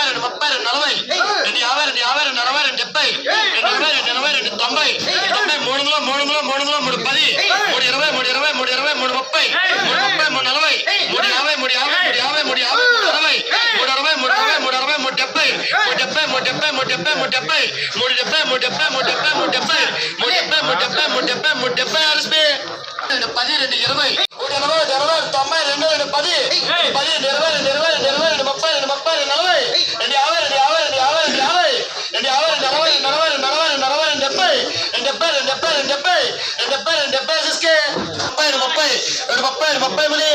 ముప్పై రెండు ముప్పై రెండు నలభై రెండు యాభై రెండు యాభై రెండు అరవై రెండు డెబ్బై రెండు ఎనభై రెండు ఎనభై రెండు తొంభై తొంభై మూడు వందలు మూడు వందలు మూడు వందలు మూడు పది మూడు ఇరవై మూడు ఇరవై మూడు ఇరవై మూడు ముప్పై మూడు ముప్పై మూడు నలభై మూడు యాభై మూడు యాభై మూడు యాభై మూడు యాభై మూడు అరవై మూడు అరవై మూడు అరవై మూడు అరవై మూడు డెబ్బై మూడు డెబ్బై మూడు డెబ్బై మూడు డెబ్బై మూడు డెబ్బై మూడు డెబ్బై మూడు డెబ్బై మూడు డెబ్బై మూడు డెబ్బై మూడు డెబ్బై మూడు డెబ్బై మూడు డెబ్బై మూడు డెబ్బై ఆర్ఎస్పీ రెండు పది రెండు ఇరవై మూడు ఎనభై రెండు అరవై రెండు తొంభై రెండు రెండు పది రెండు పది రెండు ముప్పై రెండు ముప్పై రెండు ముప్పై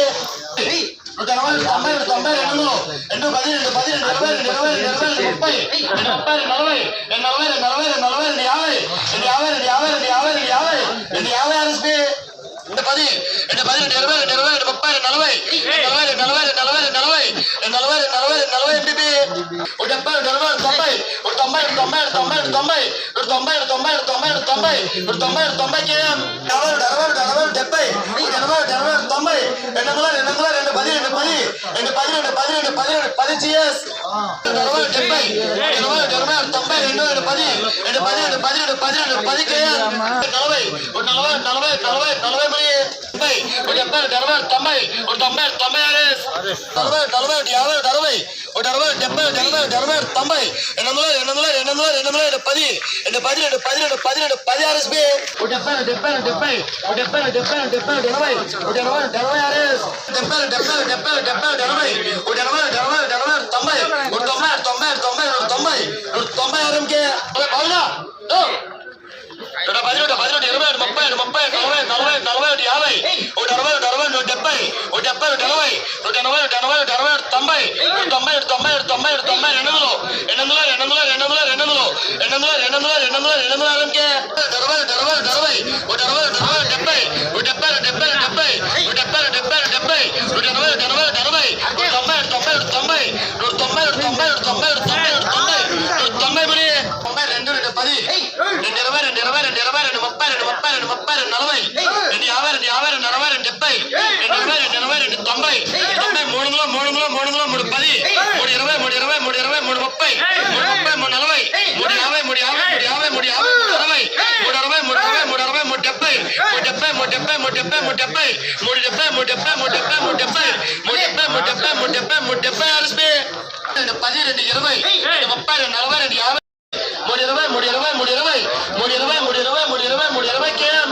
మళ్ళీ నూట ఎనభై రెండు తొంభై రెండు తొంభై రెండు రెండు పది రెండు పది రెండు ఇరవై రెండు ఇరవై రెండు ఇరవై రెండు ముప్పై రెండు ముప్పై రెండు నలభై రెండు నలభై రెండు నలభై రెండు నలభై రెండు యాభై రెండు యాభై రెండు యాభై రెండు యాభై రెండు యాభై రెండు యాభై ఆర్ఎస్పీ రెండు పది రెండు పది రెండు ఇరవై రెండు ఇరవై రెండు ముప్పై రెండు నలభై రెండు నలభై రెండు నలభై నలభై ఎంపీపీ ఒక డెబ్బై నలభై తొంభై ఒక తొంభై తొంభై తొంభై తొంభై ఒక తొంభై తొంభై తొంభై తొంభై ఒక తొంభై తొంభై కేఎం అరవై అరవై నలభై డెబ్బై ఎనభై ఎనభై తొంభై రెండు వందల రెండు వందల రెండు పది రెండు పది రెండు పది రెండు పది రెండు పది రెండు పది జిఎస్ అరవై డెబ్బై ఎనభై ఎనభై తొంభై రెండు రెండు పది రెండు పది రెండు పది రెండు పది రెండు పది కేఎం నలభై నలభై నలభై నలభై నలభై మరి డెబ్బై ఒక డెబ్బై రెండు ఎనభై రెండు తొంభై ఒక తొంభై రెండు తొంభై ఆర్ఎస్ నలభై నలభై ఒకటి యాభై ఒకటి అరవై ఒకటి అరవై ఒకటి డెబ్బై ఒకటి ఎనభై ఒకటి ఎనభై ఒకటి తొంభై రెండు వందల రెండు వందల రెండు వందల రెండు వందల రెండు పది రెండు పది రెండు పది రెండు పది రెండు పది ఆర్ఎస్బి ఒక డెబ్బై రెండు డెబ్బై రెండు డెబ్బై ఒక డెబ్బై రెండు డెబ్బై రెండు డెబ్బై ఒకటి ఎనభై ఒకటి ఎనభై రెండు ఎనభై ఆర్ఎస్ డెబ్బై రెండు డెబ్బై రెండు డెబ్బై ఒకటి డెబ్బై ఒకటి ఎనభై ఒకటి ఎనభై ఒకటి ఎనభై ఒకటి ఎనభై ఒకటి తొంభై ఒకటి తొంభై ఒకటి తొంభై ఒకటి తొంభై రెండు తొంభై రెండు తొంభై బాగున్నా నూట పది నూట పది నూట ఇరవై ఒకటి ముప్పై ఒకటి ముప్పై ఒకటి నలభై నలభై ఒకటి యాభై తొంభై తొంభై ఏడు తొంభై ఏడు తొంభై ఏడు తొంభై రెండు వందలు రెండు వందల రెండు వందల రెండు వందల రెండు వందలు రెండు వందల రెండు వందల రెండు వందల రెండు వందల అరవై డెబ్బై డెబ్బై డెబ్బై డెబ్బై డెబ్బై డెబ్బై మూడు డెబ్బై మూడు డెబ్బై మూడు డెబ్బై మూడు డెబ్బై మూడు డెబ్బై మూడు డెబ్బై మూడు డెబ్బై మూడు డెబ్బై మూడు డెబ్బై మూడు డెబ్బై మూడు డెబ్బై ఆర్ఎస్పీ రెండు పది రెండు ఇరవై రెండు ముప్పై రెండు నలభై రెండు యాభై మూడు ఇరవై మూడు ఇరవై మూడు ఇరవై మూడు ఇరవై మూడు ఇరవై మూడు ఇరవై మూడు ఇరవై కేఎం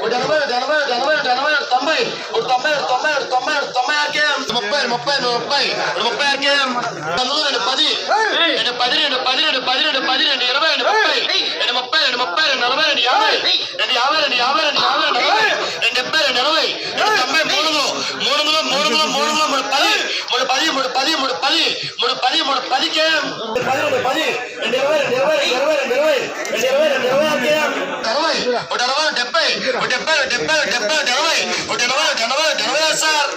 మూడు ఎనభై ఒకటి ఎనభై ఒకటి ఎనభై ఒకటి ఎనభై ఒకటి తొంభై ఒకటి తొంభై ఒకటి తొంభై ఒకటి తొంభై ఒకటి తొంభై ఆరు కేఎం ముప్పై ముప్పై ముప్పై ముప్పై ఆరు కేఎం రెండు పది రెండు పది రెండు పది రెండు పది రెండు ఇరవై రెండు ముప్పై రెండు ముప్పై రెండు నలభై రెండు యాభై రెండు యాభై రెండు యాభై రెండు యాభై రెండు అరవై రెండు డెబ్బై రెండు ఎనభై రెండు తొంభై మూడు వందలు మూడు వందలు మూడు వందలు మూడు వందలు మూడు పది మూడు పది మూడు పది మూడు పది మూడు పది పది రెండు పది రెండు ఇరవై రెండు ఇరవై రెండు ఇరవై రెండు ఇరవై రెండు ఇరవై రెండు ఇరవై ఆరు కేఎం అరవై ఒకటి అరవై ఒకటి డెబ్బై ఒకటి డెబ్బై డెబ్బై డెబ్బై ఎనభై ఒకటి ఎనభై ఒకటి ఎనభై ఒకటి ఎనభై సార్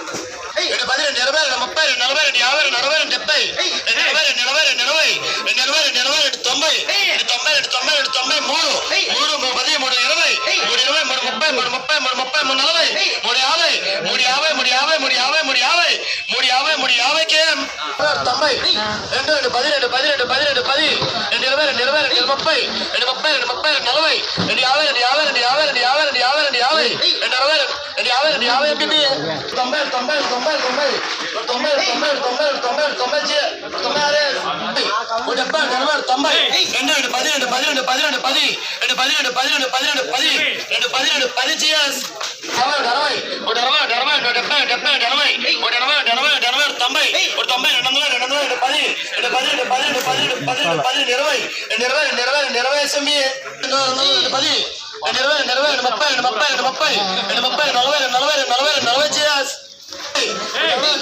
రెండు పది రెండు ఇరవై రెండు ముప్పై రెండు నలభై రెండు యాభై రెండు అరవై రెండు డెబ్బై రెండు ఎనభై రెండు ఎనభై రెండు ఎనభై రెండు ఎనభై రెండు ఎనభై రెండు తొంభై రెండు తొంభై రెండు తొంభై రెండు తొంభై మూడు మూడు మూడు పది మూడు ఇరవై మూడు ఇరవై మూడు ముప్పై మూడు ముప్పై మూడు ముప్పై మూడు నలభై మూడు యాభై మూడు యాభై మూడు యాభై మూడు యాభై మూడు యాభై మూడు యాభై కేఎం తొంభై రెండు రెండు పది రెండు పది రెండు పది రెండు పది రెండు ఇరవై రెండు ఇరవై రెండు ముప్పై రెండు ముప్పై రెండు ముప్పై రెండు నలభై రెండు యాభై రెండు యాభై రెండు యాభై రెండు యాభై రెండు యాభై రెండు యాభై రెండు అరవై రెండు యాభై రెండు యాభై ఎంపీ తొంభై తొంభై తొంభై తొంభై తొంభై తొంభై తొంభై తొంభై తొంభై తొంభై ఆరు డెబ్బై ఎనభై తొంభై రెండు రెండు పది రెండు పది రెండు పది రెండు పది రెండు పది రెండు పది రెండు పది రెండు పది రెండు పది రెండు పది చేయాలి అరవై అరవై అరవై అరవై డెబ్బై డెబ్బై ఎనభై ఒక ఎనభై ఒక ఎనభై ఒక ఎనభై ఒక తొంభై ఒక తొంభై రెండు వందల రెండు వందల రెండు పది రెండు పది రెండు ఇరవై రెండు ఇరవై రెండు ఇరవై రెండు ఇరవై ఎస్ఎంఈ రెండు వందల రెండు పది రెండు ఇరవై రెండు ఇరవై రెండు ముప్పై రెండు ముప్పై రెండు ముప్పై రెండు ముప్పై రెండు నలభై రెండు నలభై రెండు నలభై రెండు నలభై చేయాలి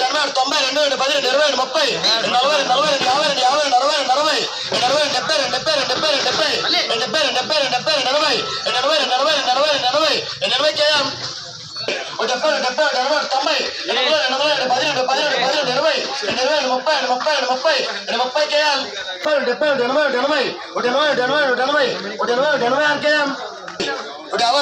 ఎనభై తొంభై రెండు రెండు పది రెండు ఇరవై రెండు ముప్పై రెండు నలభై రెండు నలభై రెండు యాభై రెండు యాభై రెండు అరవై రెండు అరవై రెండు అరవై రెండు డెబ్బై రెండు డెబ్బై రెండు డెబ్బై రెండు డెబ్బై రెండు డెబ్బై రెండు డెబ్బై రెండు డెబ్బై రెండు ఎనభై రెండు ఎనభై రెండు ఎనభై రెండు ఎనభై రెండు ఎనభై రెండు ఎనభై Deferre, deferre, deferre, também. Eu não lembro, eu não lembro, padrinho, meu padrinho, meu padrinho, meu pai. Eu não lembro, meu pai, meu pai, meu pai. Eu não pai que é. Deferre, deferre, eu não lembro, eu não lembro. Eu não lembro, eu não lembro, eu não lembro. Eu não lembro, eu não lembro, que é. డెబ్బై